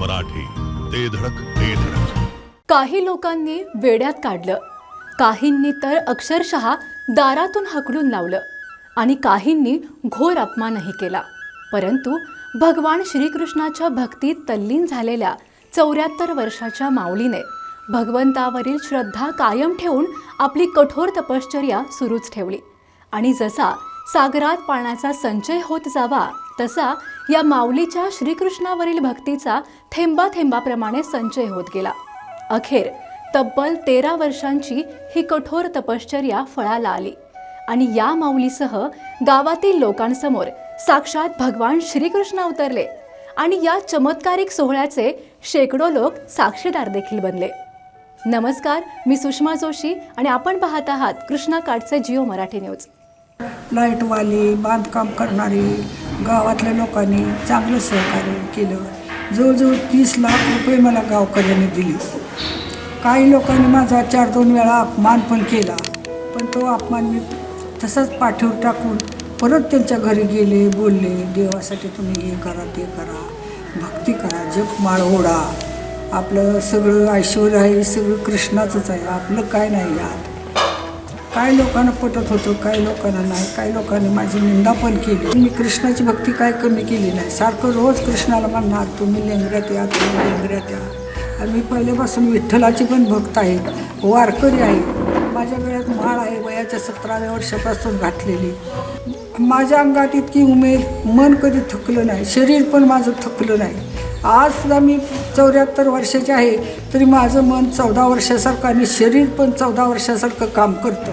मराठी ते धडक ते धडक. काही लोकांनी वेड्यात काढलं. काहींनी तर अक्षरशः दारातून हकडून लावलं आणि काहींनी घोर अपमानही केला. परंतु भगवान श्रीकृष्णाच्या भक्तीत तल्लीन झालेल्या चौऱ्याहत्तर वर्षाच्या माऊलीने भगवंतावरील श्रद्धा कायम ठेवून आपली कठोर तपश्चर्या सुरूच ठेवली. आणि जसा सागरात पाण्याचा संचय होत जावा तसा या माऊलीच्या श्रीकृष्णावरील भक्तीचा थेंबा थेंबाप्रमाणे संचय होत गेला. अखेर तब्बल तेरा वर्षांची ही कठोर तपश्चर्या फळाला आली आणि या माऊलीसह गावातील लोकांसमोर साक्षात भगवान श्रीकृष्ण अवतरले आणि या चमत्कारिक सोहळ्याचे शेकडो लोक साक्षीदार देखील बनले. नमस्कार मी सुषमा जोशी आणि आपण पाहत आहात कृष्णा काटचे जिओ मराठी न्यूज. लाईटवाली बांधकाम करणारी गावातल्या लोकांनी चांगलं सहकार्य केलं. जवळजवळ तीस लाख रुपये मला गावकऱ्यांनी दिले. काही लोकांनी माझा चार दोन वेळा अपमान पण केला. पण तो अपमान मी तसाच पाठीवर टाकून परत त्यांच्या घरी गेले बोलले देवासाठी तुम्ही हे करा ते करा. भक्ती करा जपमाळ ओढा. आपलं सगळं ऐश्वर आहे सगळं कृष्णाचंच आहे. आपलं काय नाही यात. काय लोकांना पटत होतं काय लोकांना नाही काही लोकांनी माझी निंदा पण केली. मी कृष्णाची भक्ती काय कमी केली नाही. सारखं रोज कृष्णाला म्हणणार तुम्ही लेंगऱ्यात या तुम्ही लेंगऱ्यात या आणि मी पहिल्यापासून विठ्ठलाची पण भक्त आहे वारकरी आहे. माझ्या वेळात माळ आहे वयाच्या सतराव्या वर्षापासून घातलेली. माझ्या अंगात इतकी उमेद मन कधी थकलं नाही शरीर पण माझं थकलं नाही. आज सुद्धा मी चौऱ्याहत्तर वर्षाचे आहे तरी माझं मन चौदा वर्षासारखं आणि शरीर पण चौदा वर्षासारखं काम करतं.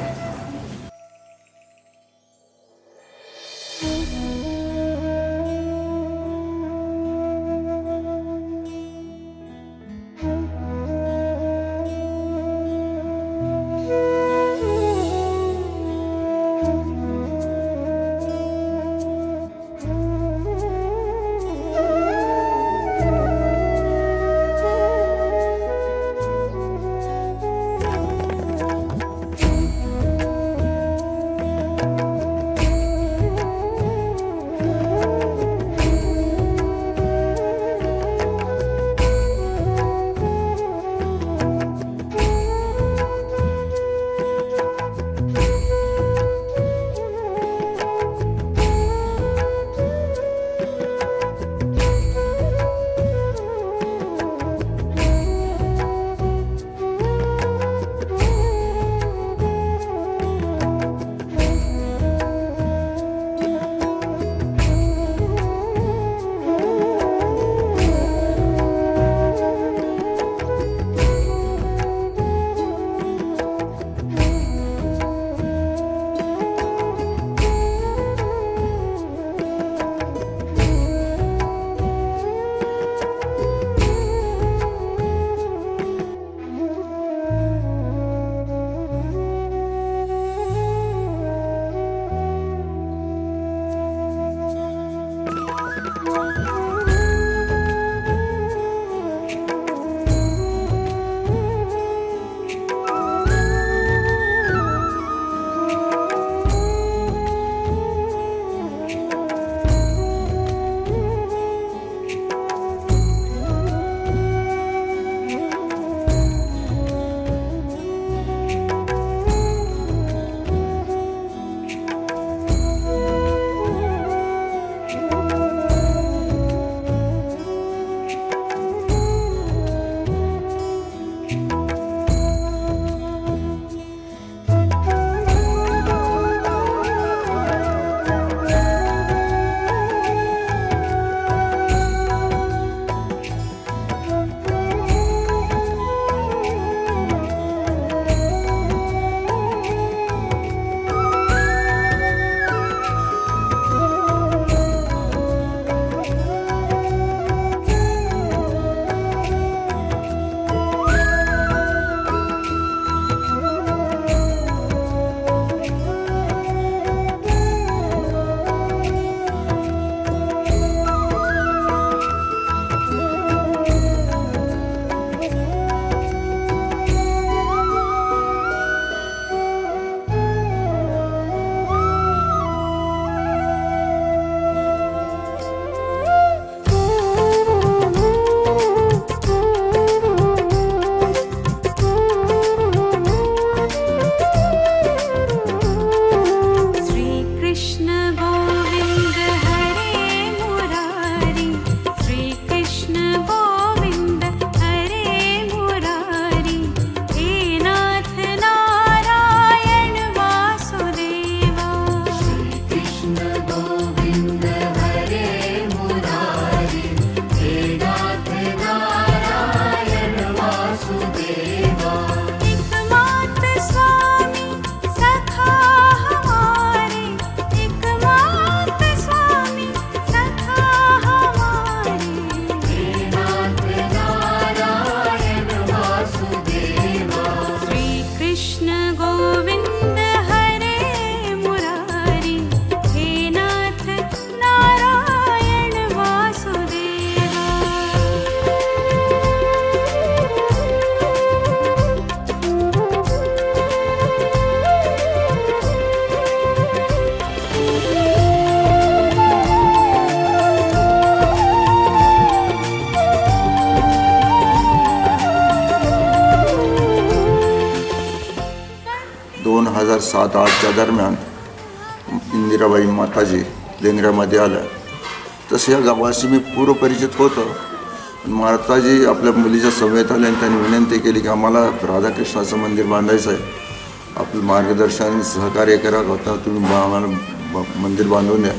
दोन हजार सात आठच्या दरम्यान इंदिराबाई माताजी लेंगऱ्यामध्ये आल्या. तसं या गावाशी मी पूर्वपरिचित होतो. माताजी आपल्या मुलीच्या समेत आल्या आणि त्यांनी विनंती केली की आम्हाला राधाकृष्णाचं मंदिर बांधायचं आहे. आपलं मार्गदर्शन सहकार्य करा होता तुम्ही बा- आम्हाला मंदिर बांधून द्या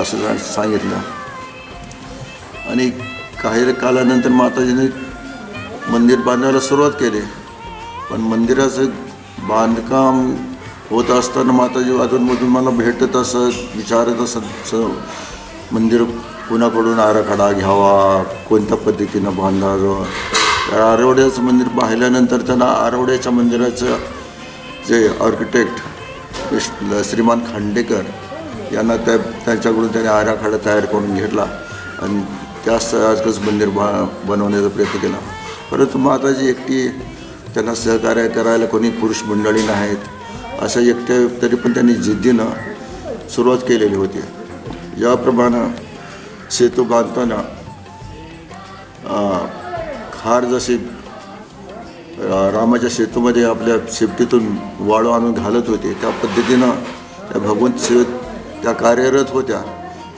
असं सांगितलं. आणि काही कालानंतर माताजीने मंदिर बांधायला सुरुवात केली. पण मंदिराचं बांधकाम होत असताना माताजी अधूनमधून मला भेटत असत विचारत असत मंदिर कुणाकडून आराखडा घ्यावा कोणत्या पद्धतीनं बांधावं? तर आरवड्याचं मंदिर पाहिल्यानंतर त्यांना आरवड्याच्या मंदिराचं जे आर्किटेक्ट श्रीमान खांडेकर यांना त्या त्यांच्याकडून त्याने आराखडा तयार करून घेतला आणि त्याच सारखंच मंदिर बा बनवण्याचा प्रयत्न केला. परंतु माताजी एकटी त्यांना सहकार्य करायला कोणी पुरुष मंडळी नाहीत अशा एकट्या तरी पण त्यांनी जिद्दीनं सुरुवात केलेली होती. याप्रमाणे सेतू बांधताना खार जशी रामाच्या सेतूमध्ये आपल्या शेपटीतून वाळू आणून घालत होते त्या पद्धतीनं त्या भगवंत सेवेत त्या कार्यरत होत्या.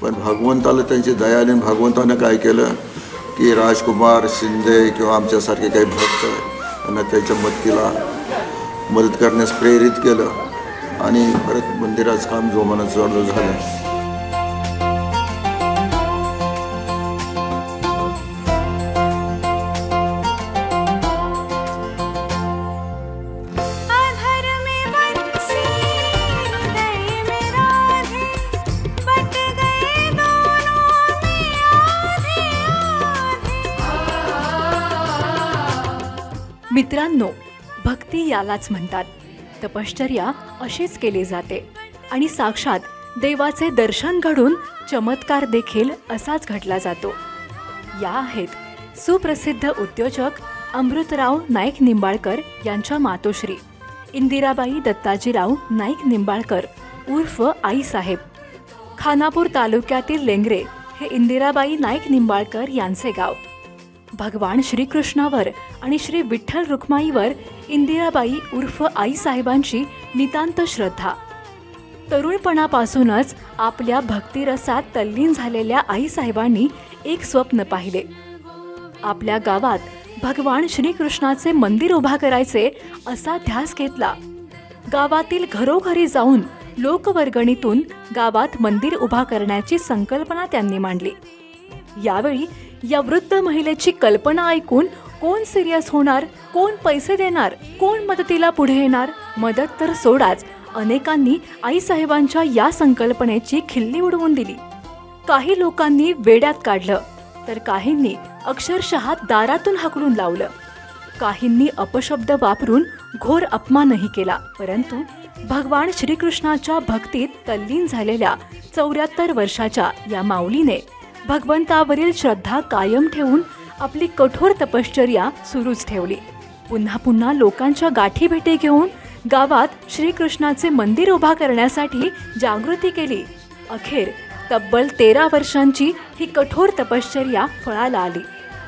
पण भगवंताला त्यांची दया आली भगवंतानं काय केलं की राजकुमार शिंदे किंवा आमच्यासारखे काही भक्त त्यांना त्याच्या मदतीला मदत करण्यास प्रेरित केलं. आणि परत मंदिराचं काम जोमानं चालू झालं. मित्रांनो भक्ती यालाच म्हणतात. तपश्चर्या अशीच केली जाते. आणि साक्षात देवाचे दर्शन घडून चमत्कार देखील असाच घडला जातो. या आहेत सुप्रसिद्ध उद्योजक अमृतराव नाईक निंबाळकर यांच्या मातोश्री इंदिराबाई दत्ताजीराव नाईक निंबाळकर उर्फ आईसाहेब खानापूर तालुक्यातील लेंगरे हे इंदिराबाई नाईक निंबाळकर यांचे गाव. भगवान श्रीकृष्णावर आणि श्री विठ्ठल रुक्माईवर इंदिराबाई उर्फ आईसाहेबांची नितांत श्रद्धा. तरुणपणापासूनच आपल्या भक्तिरसात तल्लीन झालेल्या आईसाहेबांनी एक स्वप्न पाहिले. आपल्या गावात भगवान श्रीकृष्णाचे मंदिर उभा करायचे असा ध्यास घेतला. गावातील घरोघरी जाऊन लोकवर्गणीतून गावात मंदिर उभा करण्याची संकल्पना त्यांनी मांडली. यावेळी या वृद्ध महिलेची कल्पना ऐकून कोण सिरियस होणार कोण पैसे देणार कोण मदतीला पुढे येणार मदत तर सोडाच. अनेकांनी आईसाहेबांच्या या संकल्पनेची खिल्ली उडवून दिली. काही लोकांनी वेड्यात काढलं तर काहींनी अक्षरशः दारातून हाकलून लावलं. काहींनी अपशब्द वापरून घोर अपमानही केला परंतु भगवान श्रीकृष्णाच्या भक्तीत तल्लीन झालेल्या चौऱ्याहत्तर वर्षाच्या या माऊलीने भगवंतावरील श्रद्धा कायम ठेवून आपली कठोर तपश्चर्या सुरूच ठेवली. पुन्हा पुन्हा लोकांच्या गाठी भेटी घेऊन गावात श्रीकृष्णाचे मंदिर उभा करण्यासाठी जागृती केली. अखेर तब्बल तेरा वर्षांची ही कठोर तपश्चर्या फळाला आली.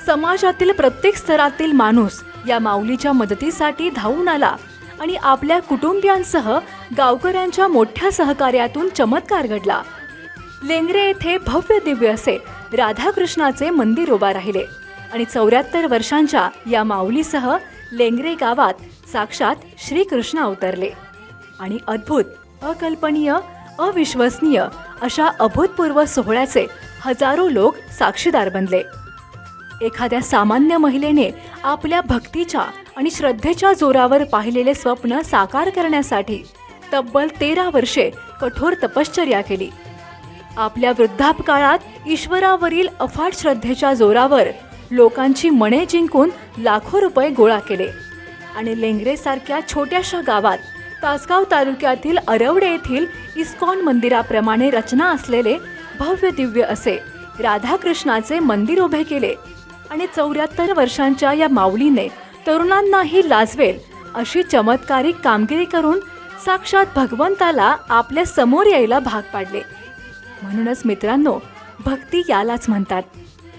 समाजातील प्रत्येक स्तरातील माणूस या माऊलीच्या मदतीसाठी धावून आला आणि आपल्या कुटुंबियांसह गावकऱ्यांच्या मोठ्या सहकार्यातून चमत्कार घडला. लेंगरे येथे भव्य दिव्य असे राधाकृष्णाचे मंदिर उभा राहिले. आणि चौऱ्याहत्तर वर्षांच्या या माऊलीसह लेंगरे गावात साक्षात श्रीकृष्ण अवतरले. आणि अद्भुत अकल्पनीय अविश्वसनीय अशा अभूतपूर्व सोहळ्याचे हजारो लोक साक्षीदार बनले. एखाद्या सामान्य महिलेने आपल्या भक्तीच्या आणि श्रद्धेच्या जोरावर पाहिलेले स्वप्न साकार करण्यासाठी तब्बल तेरा वर्षे कठोर तपश्चर्या केली. आपल्या वृद्धापकाळात ईश्वरावरील अफाट श्रद्धेच्या जोरावर लोकांची मने जिंकून लाखो रुपये गोळा केले. आणि लेंगरेसारख्या छोट्याशा गावात तासगाव तालुक्यातील अरवडे येथील इस्कॉन मंदिराप्रमाणे रचना असलेले भव्य दिव्य असे राधाकृष्णाचे मंदिर उभे केले. आणि चौऱ्याहत्तर वर्षांच्या या माऊलीने तरुणांनाही लाजवेल अशी चमत्कारिक कामगिरी करून साक्षात भगवंताला आपल्यासमोर यायला भाग पाडले. म्हणूनच मित्रांनो भक्ती यालाच म्हणतात.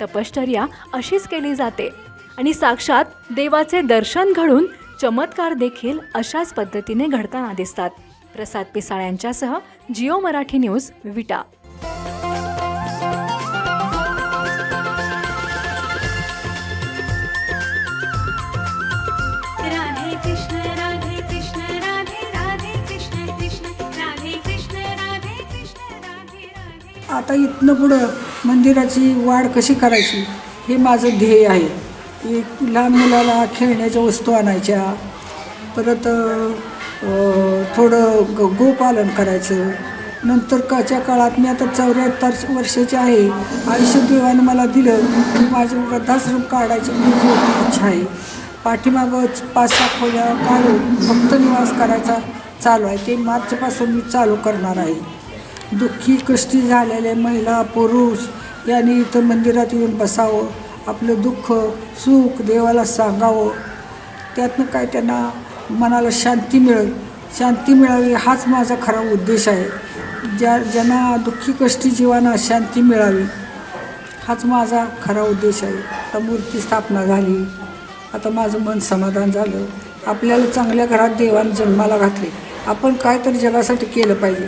तपश्चर्या अशीच केली जाते. आणि साक्षात देवाचे दर्शन घडून चमत्कार देखील अशाच पद्धतीने घडताना दिसतात. प्रसाद पिसाळ्यांच्यासह जिओ मराठी न्यूज विटा. आता इथनं पुढं मंदिराची वाढ कशी करायची हे माझं ध्येय आहे. एक लहान मुलाला खेळण्याच्या वस्तू आणायच्या परत थोडं ग गोपालन करायचं. नंतर काच्या काळात मी आता चौऱ्याहत्तर वर्षाची आहे. आयुष्य देवानं मला दिलं. की माझं वृद्धाश्रम काढायची खूप मोठी इच्छा आहे. पाठीमागं पाच सहा खोल्या काढून भक्त निवास करायचा चालू आहे. ते मार्चपासून मी चालू करणार आहे. दुःखी कष्टी झालेले महिला पुरुष यांनी इथं मंदिरात येऊन बसावं. आपलं दुःख सुख देवाला सांगावं. त्यातनं काय त्यांना मनाला शांती मिळेल. शांती मिळावी हाच माझा खरा उद्देश आहे. ज्या ज्यांना दुःखी कष्टी जीवांना शांती मिळावी हाच माझा खरा उद्देश आहे. आता मूर्ती स्थापना झाली. आता माझं मन समाधान झालं. आपल्याला चांगल्या घरात देवानं जन्माला घातले. आपण काय तर जगासाठी केलं पाहिजे.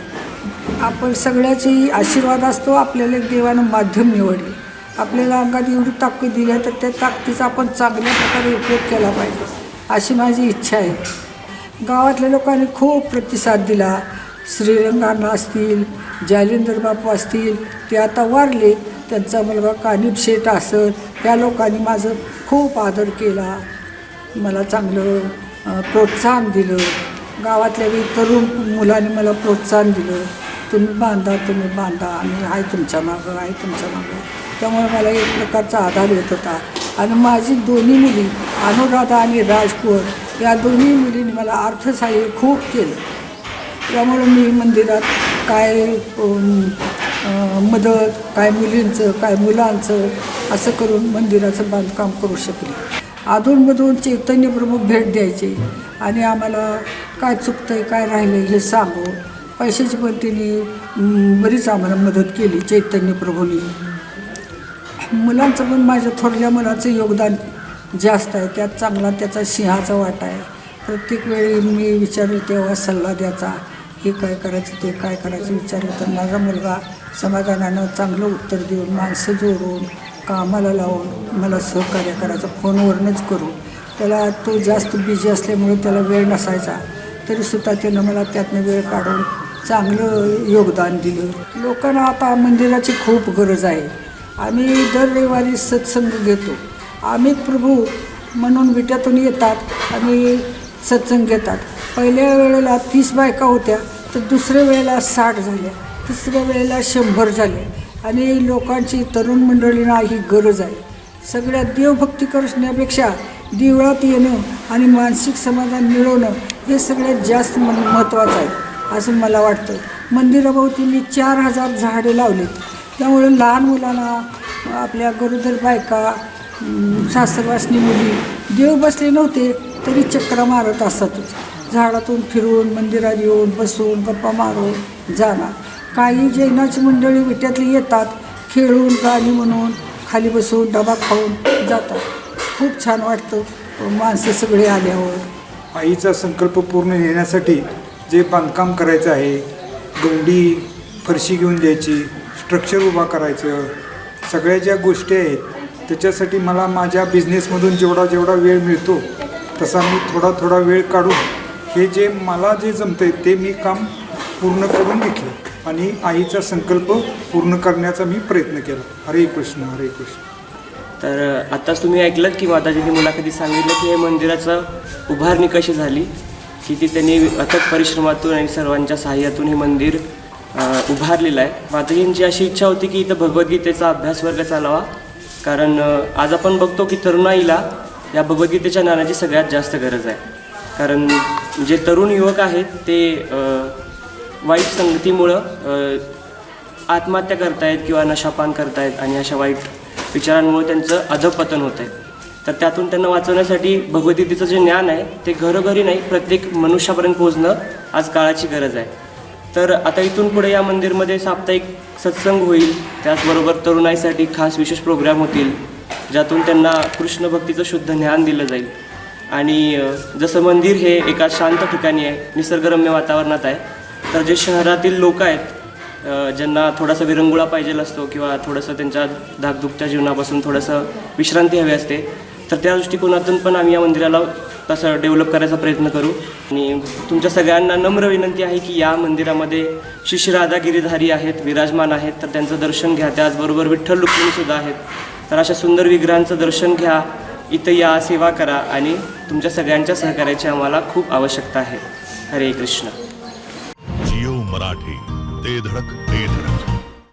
आपण सगळ्याची आशीर्वाद असतो आपल्याला एक देवानं माध्यम निवडले. आपल्याला अंगात एवढी ताकद दिली आहे तर त्या ताकदीचा आपण चांगल्या प्रकारे उपयोग केला पाहिजे अशी माझी इच्छा आहे. गावातल्या लोकांनी खूप प्रतिसाद दिला. श्रीरंगांना असतील जालिंदर बापू असतील ते आता वारले. त्यांचा मुलगा कानिब शेठ असत त्या लोकांनी माझं खूप आदर केला. मला चांगलं प्रोत्साहन दिलं. गावातल्या तरुण मुलांनी मला प्रोत्साहन दिलं. तुम्ही बांधा तुम्ही बांधा. आणि आहे तुमच्या मागं आहे तुमच्या मागं. त्यामुळे मला एक प्रकारचा आधार येत होता. आणि माझी दोन्ही मुली अनुराधा आणि राजकुवर या दोन्ही मुलींनी मला अर्थसहाय्य खूप केलं. त्यामुळं मी मंदिरात काय मदत काय मुलींचं काय मुलांचं असं करून मंदिराचं बांधकाम करू शकले. अधूनमधून चैतन्य भेट द्यायचे. आणि आम्हाला काय चुकतं आहे काय राहिलं हे सांगू पैशाची पण त्यांनी बरीच आम्हाला मदत केली चैतन्य प्रभूंनी. मुलांचं पण माझ्या थोरल्या मुलाचं योगदान जास्त आहे त्यात चांगला त्याचा सिंहाचा वाटा आहे. प्रत्येक वेळी मी विचारेल तेव्हा सल्ला द्यायचा हे काय करायचं ते काय करायचं विचारलं तर माझा मुलगा समाधानानं चांगलं उत्तर देऊन माणसं जोडून कामाला लावून मला सहकार्य करायचं फोनवरूनच करू. त्याला तो जास्त बिझी असल्यामुळे त्याला वेळ नसायचा. तरीसुद्धा त्यानं मला त्यातनं वेळ काढून चांगलं योगदान दिलं. लोकांना आता मंदिराची खूप गरज आहे. आम्ही दर रविवारी सत्संग घेतो. आम्ही प्रभू म्हणून विट्यातून येतात. आणि सत्संग घेतात. पहिल्या वेळेला तीस बायका होत्या तर दुसऱ्या वेळेला साठ झाल्या तिसऱ्या वेळेला शंभर झाले. आणि लोकांची तरुण मंडळींना ही गरज आहे. सगळ्या देवभक्ती करण्यापेक्षा देवळात येणं आणि मानसिक समाधान मिळवणं हे सगळ्यात जास्त मन महत्त्वाचं आहे. असं मला वाटतं. मंदिराभोवती मी चार हजार झाडे लावलीत. त्यामुळे लहान मुलांना आपल्या गरोदर बायका सासरवासनी मुली देव बसले नव्हते तरी चक्र मारत असतातच. झाडातून फिरून मंदिरात येऊन बसून गप्पा मारून जाणार. काही जैनाची मंडळी विट्यातली येतात खेळून गाणी म्हणून खाली बसून डबा खाऊन जातात. खूप छान वाटतं माणसं सगळे आल्यावर. आईचा संकल्प पूर्ण येण्यासाठी जे बांधकाम करायचं आहे गंडी फरशी घेऊन द्यायची स्ट्रक्चर उभा करायचं सगळ्या ज्या गोष्टी आहेत त्याच्यासाठी मला माझ्या बिझनेसमधून जेवढा जेवढा वेळ मिळतो तसा मी थोडा थोडा वेळ काढून हे जे मला जे जमतं आहे ते मी काम पूर्ण करून घेतलं आणि आईचा संकल्प पूर्ण करण्याचा मी प्रयत्न केला. हरे कृष्ण हरे कृष्ण. तर आत्ताच तुम्ही ऐकलं की माताजींनी मुलाखतीत सांगितलं की हे मंदिराचं उभारणी कशी झाली? की ती त्यांनी अथक परिश्रमातून आणि सर्वांच्या सहाय्यातून हे मंदिर उभारलेलं आहे. माताजींची अशी इच्छा होती की इथं भगवद्गीतेचा अभ्यास वर्ग चालावा. कारण आज आपण बघतो की तरुणाईला या भगवद्गीतेच्या ज्ञानाची सगळ्यात जास्त गरज आहे. कारण जे तरुण युवक आहेत ते वाईट संगतीमुळं आत्महत्या करतायत किंवा नशापान करतायत आणि अशा वाईट विचारांमुळे त्यांचं अधपतन होत आहे तर त्यातून त्यांना वाचवण्यासाठी भगवद्गीतेचं जे ज्ञान आहे ते घरोघरी नाही प्रत्येक मनुष्यापर्यंत पोहोचणं आज काळाची गरज आहे. तर आता इथून पुढे या मंदिरमध्ये साप्ताहिक सत्संग होईल त्याचबरोबर तरुणाईसाठी खास विशेष प्रोग्राम होतील ज्यातून त्यांना कृष्ण भक्तीचं शुद्ध ज्ञान दिलं जाईल. आणि जसं मंदिर हे एका शांत ठिकाणी आहे निसर्गरम्य वातावरणात आहे तर जे शहरातील लोक आहेत ज्यांना थोडासा विरंगुळा पाहिजेल असतो किंवा थोडंसं त्यांच्या धाकधुकच्या जीवनापासून थोडंसं विश्रांती हवी असते तर त्या दृष्टिकोनातून पण आम्ही या मंदिराला तसं डेव्हलप करायचा प्रयत्न करू. आणि तुमच्या सगळ्यांना नम्र विनंती आहे की या मंदिरामध्ये शिष्य राधागिरीधारी आहेत विराजमान आहेत तर त्यांचं दर्शन घ्या. त्याचबरोबर विठ्ठल रुक्मिणीसुद्धा आहेत. तर अशा सुंदर विग्रहांचं दर्शन घ्या. इथं या सेवा करा आणि तुमच्या सगळ्यांच्या सहकार्याची आम्हाला खूप आवश्यकता आहे. हरे कृष्ण. जिओ मराठी ते धडक ते धडक.